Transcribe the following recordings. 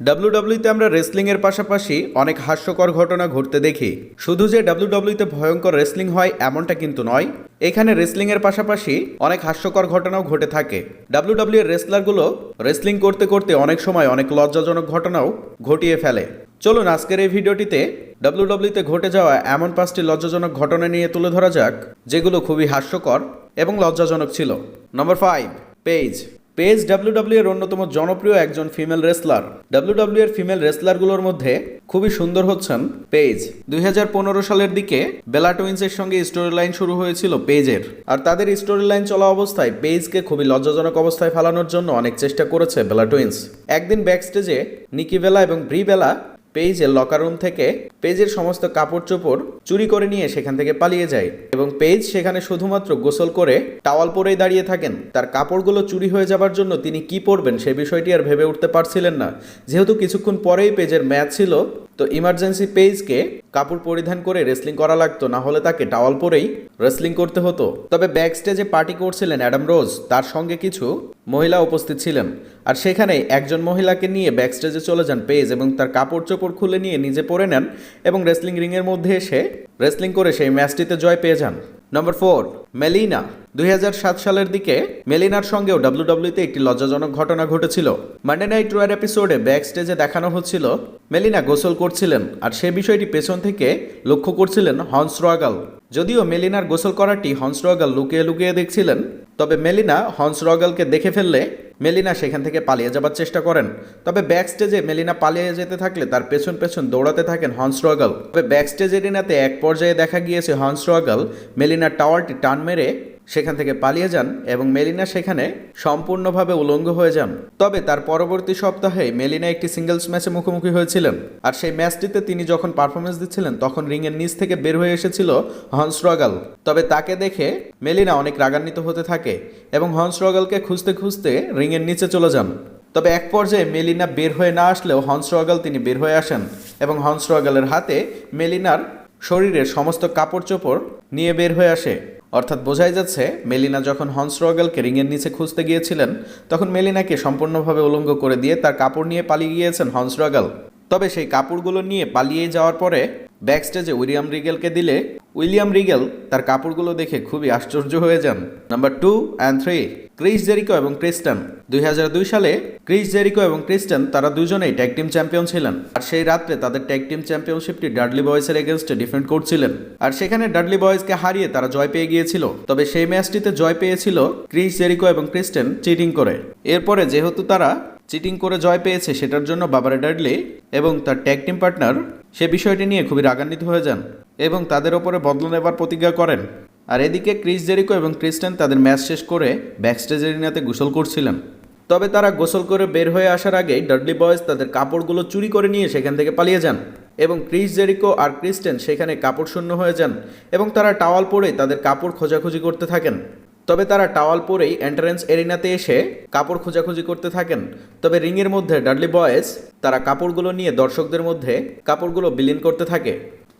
ডাব্লিউডাব্লিউতে আমরা রেসলিং এর পাশাপাশি অনেক হাস্যকর ঘটনা ঘটতে দেখি। শুধু যে ডাব্লিউডাব্লিউতে ভয়ঙ্কর রেসলিং হয়, এমনটা কিন্তু নয়। এখানে রেসলিং এর পাশাপাশি অনেক হাস্যকর ঘটনাও ঘটে থাকে। ডাব্লিউডাব্লিউ এর রেসলারগুলো রেসলিং করতে করতে অনেক সময় অনেক লজ্জাজনক ঘটনাও ঘটিয়ে ফেলে। চলুন আজকের এই ভিডিওটিতে ডাব্লিউডাব্লিউতে ঘটে যাওয়া এমন পাঁচটি লজ্জাজনক ঘটনা নিয়ে তুলে ধরা যাক, যেগুলো খুবই হাস্যকর এবং লজ্জাজনক ছিল। Number five page page WW এর অন্যতম জনপ্রিয় একজন ফিমেল রেসলার। ডাব্লিউডাব্লিউ এর ফিমেল রেসলারগুলোর মধ্যে খুবই সুন্দর হচ্ছেন পেজ। দুই সালের দিকে বেলা টুইন্সের সঙ্গে স্টোরি লাইন শুরু হয়েছিল পেজের। আর তাদের স্টোরি লাইন চলা অবস্থায় পেজকে খুবই লজ্জাজনক অবস্থায় ফেলানোর জন্য অনেক চেষ্টা করেছে বেলা টুইন্স। একদিন ব্যাকস্টেজে নিকি বেলা এবং ব্রি বেলা পেজের লকার রুম থেকে পেজের সমস্ত কাপড় চোপড় চুরি করে নিয়ে সেখান থেকে পালিয়ে যায় এবং পেজ সেখানে শুধুমাত্র গোসল করে টাওয়াল পরেই দাঁড়িয়ে থাকেন। তার কাপড়গুলো চুরি হয়ে যাবার জন্য তিনি কি পরবেন সে বিষয়টি আর ভেবে উঠতে পারছিলেন না। যেহেতু কিছুক্ষণ পরেই পেজের ম্যাচ ছিল, তো ইমার্জেন্সি পেজকে কাপড় পরিধান করে রেসলিং করা লাগতো, না হলে তাকে টাওয়াল পরেই রেসলিং করতে হতো। তবে ব্যাক স্টেজে পার্টি করছিলেন অ্যাডাম রোজ। তার সঙ্গে কিছু মহিলা উপস্থিত ছিলেন। আর সেখানে একজন মহিলাকে নিয়ে ব্যাক স্টেজে চলে যান পেজ এবং তার কাপড় চোপড় খুলে নিয়ে নিজে পরে নেন এবং রেসলিং রিংয়ের মধ্যে এসে রেসলিং করে সেই ম্যাচটিতে জয় পেয়ে যান। নম্বর ফোর মেলিনা দু হাজার সাত সালের দিকে মেলিনার সঙ্গেও ডাব্লিউডাব্লিউতে একটি লজ্জাজনক ঘটনা ঘটেছিল। মান্ডে নাইট রয়ার এপিসোডে ব্যাক স্টেজে দেখানো হচ্ছিল মেলিনা গোসল করছিলেন আর সে বিষয়টি পেছন থেকে লক্ষ্য করছিলেন হন্স রগাল যদিও মেলিনার গোসল করাটি হন্স রগাল লুকিয়ে লুকিয়ে দেখছিলেন তবে মেলিনা, হন্স রগেলকে দেখে ফেললে মেলিনা সেখান থেকে পালিয়ে যাবার চেষ্টা করেন। তবে ব্যাক স্টেজে মেলিনা পালিয়ে যেতে থাকলে তার পেছন পেছন দৌড়াতে থাকেন হন্স রগল। তবে ব্যাক স্টেজ এরিনাতে এক পর্যায়ে দেখা গিয়েছে হন্স রগল মেলিনার টাওয়ারটি টান মেরে সেখান থেকে পালিয়ে যান এবং মেলিনা সেখানে সম্পূর্ণভাবে উলঙ্গ হয়ে যান। তবে তার পরবর্তী সপ্তাহে মেলিনা একটি সিঙ্গেলস ম্যাচে মুখোমুখি হয়েছিলেন। আর সেই ম্যাচটিতে তিনি যখন পারফরমেন্স দিচ্ছিলেন, তখন রিংয়ের নিচ থেকে বের হয়ে এসেছিল হন্স রগাল। তবে তাকে দেখে মেলিনা অনেক রাগান্বিত হতে থাকে এবং হন্স রগালকে খুঁজতে খুঁজতে রিংয়ের নিচে চলে যান। তবে এক পর্যায়ে মেলিনা বের হয়ে না আসলেও হন্স রগাল তিনি বের হয়ে আসেন এবং হন্স রগালের হাতে মেলিনার শরীরের সমস্ত কাপড় চোপড় নিয়ে বের হয়ে আসে। অর্থাৎ বোঝাই যাচ্ছে, মেলিনা যখন হন্স রগালকে রিংয়ের নিচে খুঁজতে গিয়েছিলেন, তখন মেলিনাকে সম্পূর্ণভাবে উলঙ্গ করে দিয়ে তার কাপড় নিয়ে পালিয়ে গিয়েছেন হন্স তবে সেই কাপড়গুলো নিয়ে পালিয়ে যাওয়ার পরে, ব্যাকস্টেজে উইলিয়াম রিগেলকে দিলে উইলিয়াম রিগেল তার কাপড়গুলো দেখে খুবই আশ্চর্য হয়ে যান। Number two and three Chris Jericho এবং ক্রিস্টান। দুই হাজার দুই সালে ক্রিস জেরিকো এবং ক্রিস্টান তারা দুজনেই ট্যাগ টিম চ্যাম্পিয়ন ছিলেন। আর সেই রাত্রে তাদের ট্যাগ টিম চ্যাম্পিয়নশিপটি ডাডলি বয়েসের এগেনস্টে ডিফেন্ড করছিলেন। আর সেখানে ডাডলি বয়েসকে হারিয়ে তারা জয় পেয়ে গিয়েছিল। তবে সেই ম্যাচটিতে জয় পেয়েছিল ক্রিস জেরিকো এবং ক্রিস্টান চিটিং করে। এরপরে যেহেতু তারা চিটিং করে জয় পেয়েছে সেটার জন্য বাবারে ডাডলি এবং তার ট্যাগ টিম পার্টনার সে বিষয়টি নিয়ে খুবই রাগান্বিত হয়ে যান এবং তাদের ওপরে বদলা নেবার প্রতিজ্ঞা করেন। আর এদিকে ক্রিস জেরিকো এবং ক্রিস্টান তাদের ম্যাচ শেষ করে ব্যাকস্টেজ এরিনাতে গোসল করছিলেন। তবে তারা গোসল করে বের হয়ে আসার আগেই ডাডলি বয়েজ তাদের কাপড়গুলো চুরি করে নিয়ে সেখান থেকে পালিয়ে যান এবং ক্রিস জেরিকো আর ক্রিস্টেন সেখানে কাপড় শূন্য হয়ে যান এবং তারা টাওয়াল পরে তাদের কাপড় খোঁজাখুঁজি করতে থাকেন। তবে তারা টাওয়াল পরেই এন্ট্রান্স এরিনাতে এসে কাপড় খোঁজাখুঁজি করতে থাকেন। তবে রিংয়ের মধ্যে ডার্লি বয়েজ তারা কাপড়গুলো নিয়ে দর্শকদের মধ্যে কাপড়গুলো বিলীন করতে থাকে।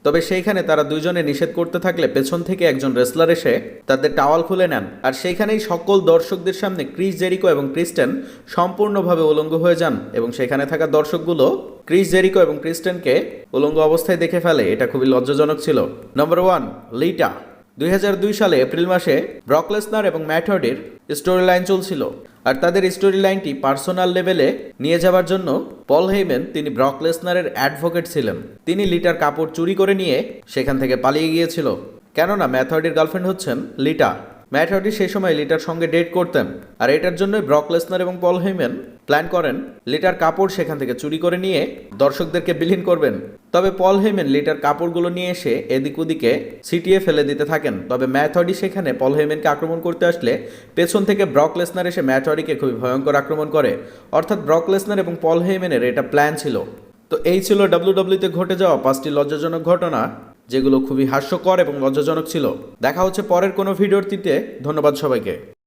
তবে সেইখানে তারা দুজনে নিষেধ করতে থাকলে পেছন থেকে একজন রেসলার এসে তাদের টাওয়াল খুলে নেন। আর সেইখানেই সকল দর্শকদের সামনে ক্রিস জেরিকো এবং ক্রিস্টেন সম্পূর্ণভাবে উলঙ্গ হয়ে যান এবং সেখানে থাকা দর্শকগুলো ক্রিস জেরিকো এবং ক্রিস্টেনকে উলঙ্গ অবস্থায় দেখে ফেলে। এটা খুবই লজ্জাজনক ছিল। Number one, Lita. দু হাজার দুই সালে এপ্রিল মাসে ব্রকলেসনার এবং ম্যাথডির স্টোরি লাইন চলছিল। আর তাদের স্টোরি লাইনটি পার্সোনাল লেভেলে নিয়ে যাওয়ার জন্য পল হেইমেন, তিনি ব্রকলেসনারের অ্যাডভোকেট ছিলেন। তিনি লিটার কাপড় চুরি করে নিয়ে সেখান থেকে পালিয়ে গিয়েছিল। কেননা ম্যাথডির গার্লফ্রেন্ড হচ্ছেন লিটা। ম্যাথডি সেই সময় লিটার সঙ্গে ডেট করতেন। আর এটার জন্যই ব্রকলেসনার এবং পল হেইমেন প্ল্যান করেন, লিটার কাপড় সেখান থেকে চুরি করে নিয়ে দর্শকদেরকে বিলীন করবেন। তবে পল হেইমেন লিটার কাপড়গুলো নিয়ে এসে এদিক ওদিকে ছিটিয়ে ফেলে দিতে থাকেন। তবে ম্যাথডি সেখানে পল হেইমেনকে আক্রমণ করতে আসলে পেছন থেকে ব্রক লেসনার এসে ম্যাথডিকে খুবই ভয়ঙ্কর আক্রমণ করে। অর্থাৎ ব্রক লেসনার এবং পল হেইমেনের এটা প্ল্যান ছিল। তো এই ছিল ডাব্লিউডাব্লিউতে ঘটে যাওয়া পাঁচটি লজ্জাজনক ঘটনা, যেগুলো খুবই হাস্যকর এবং লজ্জাজনক ছিল। দেখা হচ্ছে পরের কোনো ভিডিওটিতে ধন্যবাদ সবাইকে।